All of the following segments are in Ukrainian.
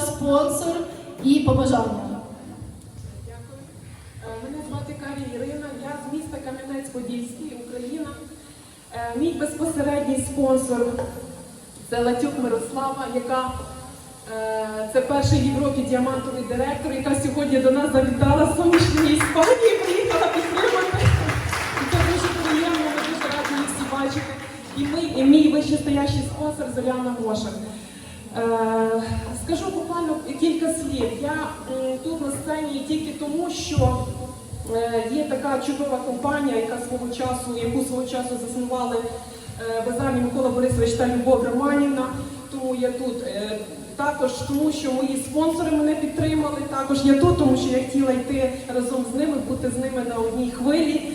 спонсор і побажання. Е, Мене звати Карі Ірина, я з міста Кам'янець-Подільський, Україна. Е, Мій безпосередній спонсор це Латюк Мирослава, яка е, це перший в Європі діамантовий директор, яка сьогодні до нас завітала з сонячної Іспанії, приїхала підтримати. Це дуже приємно, ми дуже раді їх всі бачити. І, ми, і мій вищестоящий спонсор Зоряна Мошак. Скажу буквально кілька слів. Я тут на сцені тільки тому, що е, є така чудова компанія, яка свого часу, яку свого часу заснували е, Микола Борисович та Любов Романівна. Тому я тут. Е, Також тому, що мої спонсори мене підтримали. Також я тут, тому що я хотіла йти разом з ними, бути з ними на одній хвилі.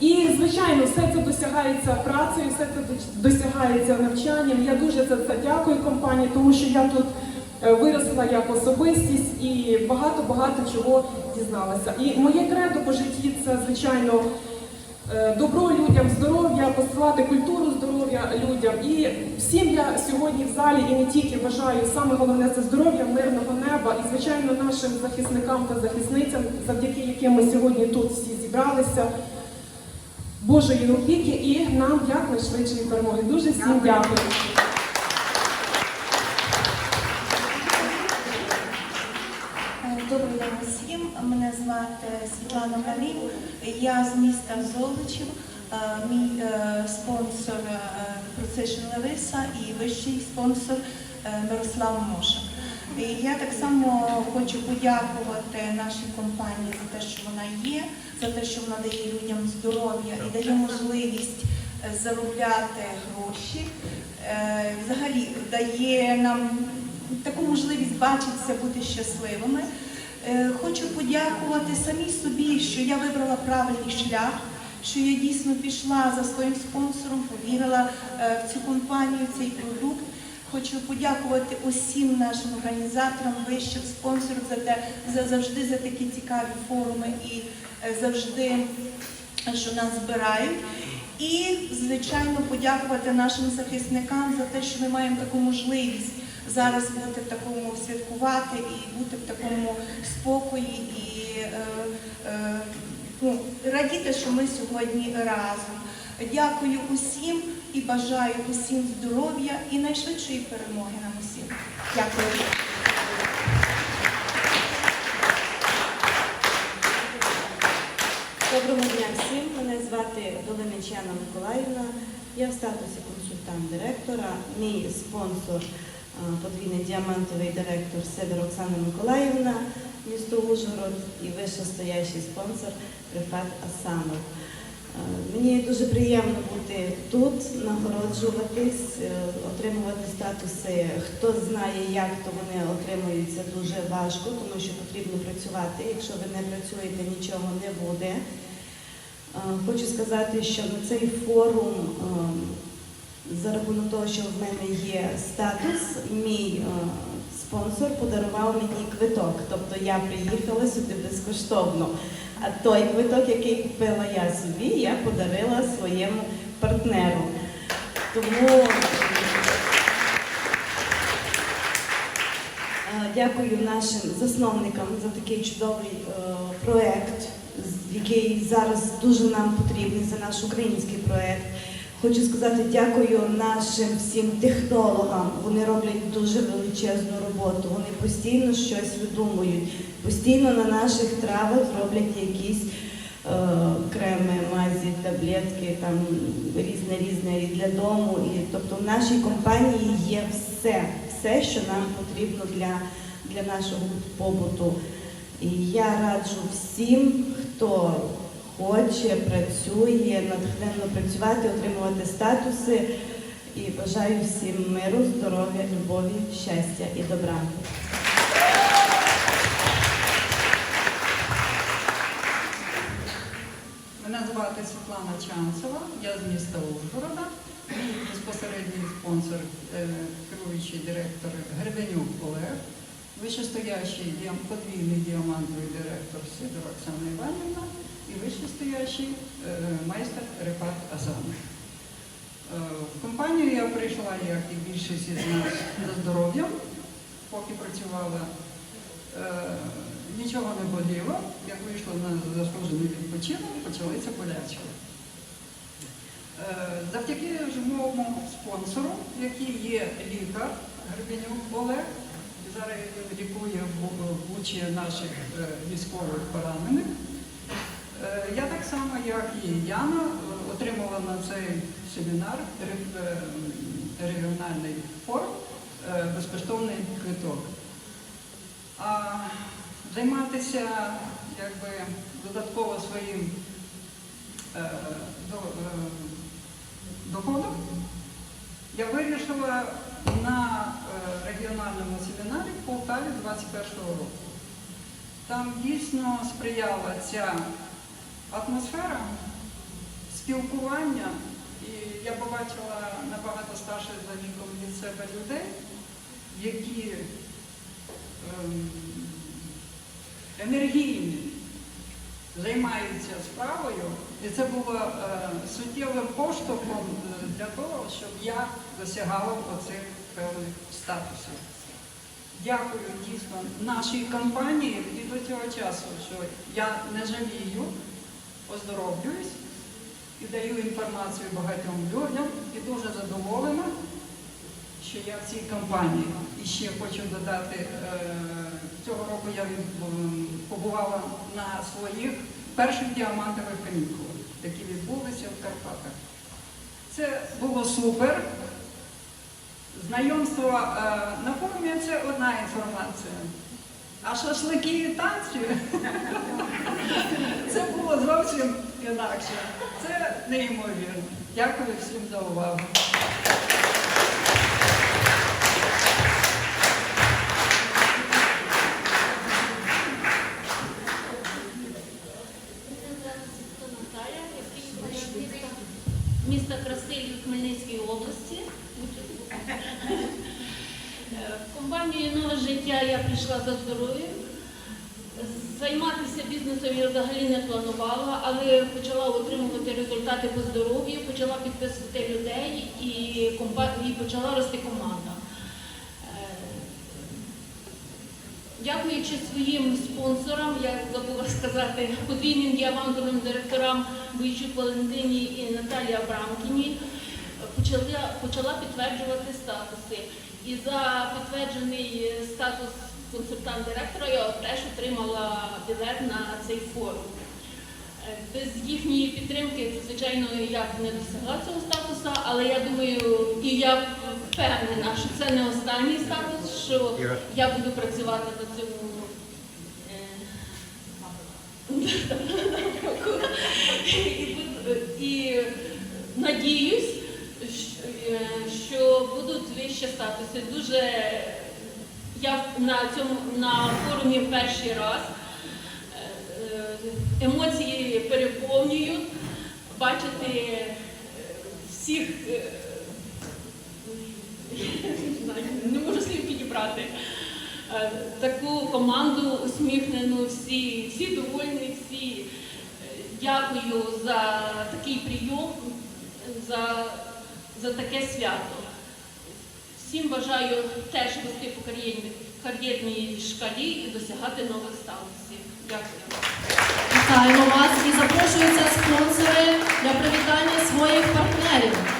І, звичайно, все це досягається працею, все це досягається навчанням. Я дуже за це дякую компанії, тому що я тут виросла як особистість і багато-багато чого дізналася. І моє кредо по житті це, звичайно, е, добро людям, здоров'я, посилати культуру здоров'я людям. І всім я сьогодні в залі і не тільки бажаю саме головне це здоров'я, мирного неба і, звичайно, нашим захисникам та захисницям, завдяки яким ми сьогодні тут всі зібралися. Божої опіки і нам якнайшвидшої перемоги. Дуже всім дякую. Е, Добрий день усім. Мене звати Світлана Галій. Я з міста Золочів. Е, Мій е, спонсор е, Левиса і вищий спонсор Мирослав Моша. Я так само хочу подякувати нашій компанії за те, що вона є, за те, що вона дає людям здоров'я і дає можливість заробляти гроші. Взагалі дає нам таку можливість бачитися, бути щасливими. Е, Хочу подякувати самій собі, що я вибрала правильний шлях, що я дійсно пішла за своїм спонсором, повірила е, в цю компанію, в цей продукт. Хочу подякувати усім нашим організаторам, вищим спонсорам за те, за завжди за такі цікаві форуми і е, завжди, що нас збирають. І, звичайно, подякувати нашим захисникам за те, що ми маємо таку можливість зараз бути в такому святкувати і бути в такому спокої і е, е, ну, радіти, що ми сьогодні разом. Дякую усім і бажаю усім здоров'я і найшвидшої перемоги нам усім. Дякую. Доброго дня всім. Мене звати Долиничана Миколаївна. Я в статусі консультант-директора. Мій спонсор подвійний діамантовий директор Сидор Оксана Миколаївна, місто Ужгород і вищестоящий спонсор Рифат Асанов. Е, Мені дуже приємно бути тут, нагороджуватись, е, отримувати статуси. Хто знає, як то вони отримуються дуже важко, тому що потрібно працювати. Якщо ви не працюєте, нічого не буде. Е, Хочу сказати, що на цей форум, е, за рахунок того, що в мене є статус, мій е, спонсор подарував мені квиток. Тобто я приїхала сюди безкоштовно. А той квиток, який купила я собі, я подарила своєму партнеру. Тому е, дякую нашим засновникам за такий чудовий е, проект, який зараз дуже нам потрібний за наш український проект. Хочу сказати дякую нашим всім технологам. Вони роблять дуже величезну роботу. Вони постійно щось видумують, постійно на наших травах роблять якісь е, креми, мазі, таблетки, там різне різне і для дому. І тобто в нашій компанії є все, все, що нам потрібно для, для нашого побуту. І я раджу всім, хто хоче, працює, натхненно працювати, отримувати статуси. І бажаю всім миру, здоров'я, любові, щастя і добра. Мене звати Світлана Чанцева, я з міста Ужгорода. Мій безпосередній спонсор, е, керуючий директор Гребенюк Олег, вищестоящий подвійний діамантовий директор Сидор Оксана Іванівна і вищестоящий е, майстер Репат Азанов. В компанію я прийшла, як і більшість із нас, за здоров'ям, поки працювала. Е, Нічого не боліло, як вийшла на заслужений відпочинок, почалися болячки. Е, Завдяки ж моєму спонсору, який є лікар Гребенюк Олег, зараз він лікує в Бучі наших е, військових поранених. Е, Я так само, як і Яна, е, отримала на цей семінар е, регіональний форум безкоштовний квиток. А займатися якби, додатково своїм до, доходом я вирішила на регіональному семінарі в Полтаві 21-го року. Там дійсно сприяла ця атмосфера спілкування, і я побачила набагато старших за віком від себе людей, які ем, енергійні займаються справою, і це було е, суттєвим поштовхом е, для того, щоб я досягала оцих певних статусів. Дякую дійсно нашій компанії. І до цього часу, що я не жалію, оздоровлююсь і даю інформацію багатьом людям і дуже задоволена, що я в цій компанії. І ще хочу додати, е, цього року я побувала на своїх перших діамантових канікулах, які відбулися в Карпатах. Це було супер. Знайомство е, на форумі це одна інформація. А шашлики і танці це було зовсім інакше. Це неймовірно. Дякую всім за увагу. Міста, Красилів Хмельницької області. Е, В компанію нове життя я прийшла за здоров'ям. Займатися бізнесом я взагалі не планувала, але почала отримувати результати по здоров'ю, почала підписувати людей і, і почала рости команда. Е, Дякуючи своїм спонсорам, я забула сказати, подвійним діамантовим директорам Бойчук Валентині і Наталії Абрамкіні, почала, почала підтверджувати статуси. І за підтверджений статус консультант-директора я теж отримала білет на цей форум. Е, Без їхньої підтримки, звичайно, я б не досягла цього статусу, але я думаю, і я впевнена, що це не останній статус, що я буду працювати до цього. е, І, надіюсь, що- е, що будуть вищі статуси. Дуже я на цьому на форумі перший раз. Емоції переповнюють, бачити е, всіх, е, не можу слів підібрати. Е, Таку команду усміхнену, всі, всі довольні, всі. Дякую за такий прийом, за, за таке свято. Всім бажаю теж рости по кар'єрній шкалі і досягати нових статусів. Дякую. Вітаємо вас і запрошуються спонсори для привітання своїх партнерів.